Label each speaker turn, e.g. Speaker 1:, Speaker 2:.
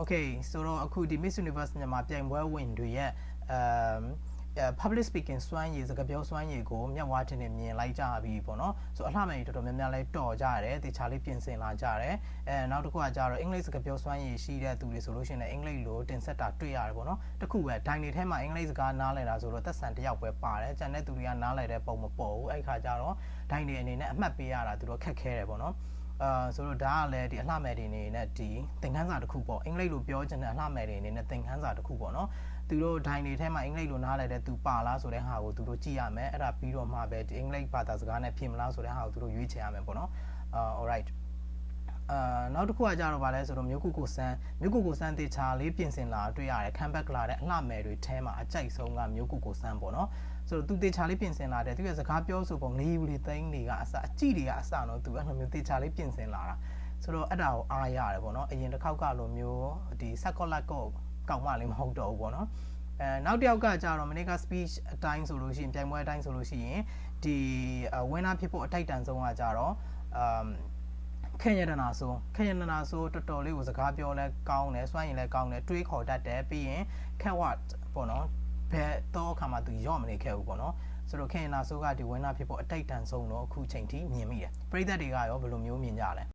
Speaker 1: Okay ဆိုတော့အခုဒီ Miss Universe မြန်မာပြိုင်ပွဲဝင်တွေရဲ့အမ်အဲ public speaking စွမ်းရည်စကားပြောစွမ်းရည်ကိုမျက်ဝါးထင်နဲ့မြင်လိုက်ကြပြီပေါ့နော်ဆိုတော့အလှမယ်ကြီးတော်တော်များများလဲတော်ကြရတယ်တေချာလေးပြင်ဆင်လာကြရတယ်အဲနောက်တစ်ခုကကြတော့အင်္ဂလိပ်စကားပြောစွမ်းရည်ရှိတဲ့သူတွေဆိုလို့ရှိရင်လည်းအင်္ဂလိပ်လိုတင်ဆက်တာတွေ့ရတယ်ပေါ့နော်တစ်ခုပဲဒိုင်တွေထဲမှာအင်္ဂလိပ်စကားနားလည်တာဆိုတော့သက်ဆန်တစ်ယောက်ပဲပါတယ်ကျန်တဲ့သူတွေကနားလည်တဲ့ပုံမပေါ်ဘူးအဲ့ခါကျတော့ဒိုင်တွေအနေနဲ့အမှတ်ပေးရတာသူတို့ခက်ခဲတယ်ပေါ့နော် အာဆိုတော့ဒါကလည်းဒီအလှမယ်တွေအနေနဲ့ဒီသင်ခန်းစာတစ်ခုပေါ့အင်္ဂလိပ်လိုပြောချင်တဲ့အလှမယ်တွေအနေနဲ့သင်ခန်းစာတစ်ခုပေါ့နော်သူတို့ဒိုင်တွေထဲမှာအင်္ဂလိပ်လိုနားလည်တဲ့သူပါလားဆိုတဲ့ဟာကိုသူတို့ကြည့်ရမယ်အဲ့ဒါပြီးတော့မှပဲဒီအင်္ဂလိပ်ဘာသာစကားနဲ့ပြင်မလားဆိုတဲ့ဟာကိုသူတို့ရွေးချယ်ရမယ်ပေါ့နော်အာ alright အာနောက်တစ်ခုကကြတော့ဗာလဲဆိုတော့မြို့ကုကိုစမ်းမြို့ကုကိုစမ်းတေချာလေးပြင်ဆင်လာတွေ့ရတယ်ခံဘက်ကလာတဲ့အလှမယ်တွေထဲမှာအကြိုက်ဆုံးကမြို့ကုကိုစမ်းပေါ့နော်ဆိုတော့သူတေချာလေးပြင်ဆင်လာတယ်သူရဲ့စကားပြောဆိုပုံလေးယူလေးသိန်းတွေကအစအကြည့်တွေကအစတော့သူအဲ့လိုမျိုးတေချာလေးပြင်ဆင်လာတာဆိုတော့အဲ့ဒါကိုအားရတယ်ပေါ့နော်အရင်တစ်ခေါက်ကလိုမျိုးဒီဆက်ကော့လက်ကော့ကောက်မလေးမဟုတ်တော့ဘူးပေါ့နော်အဲနောက်တစ်ယောက်ကကြတော့မနေ့က speech အတိုင်းဆိုလို့ရှိရင်ပြိုင်ပွဲအတိုင်းဆိုလို့ရှိရင်ဒီ winner ဖြစ်ဖို့အထိုက်တန်ဆုံးကကြတော့ um ခင်ရတနာဆိုခင်ရတနာဆိုတော်တော်လေးကိုစကားပြောလဲကောင်းတယ်စွမ်းရင်လဲကောင်းတယ်တွေးခေါ်တတ်တယ်ပြီးရင်ခက်ဝတ်ပေါ့နော်ဘယ်တော့အခါမှသူရော့မနေခဲ့ဘူးပေါ့နော်ဆိုတော့ခင်ရတနာဆိုကဒီဝင်းနာဖြစ်ဖို့အတိတ်တန်ဆုံးတော့အခုချိန်ထိမြင်မိတယ်ပရိသတ်တွေကရောဘယ်လိုမျိုးမြင်ကြလဲ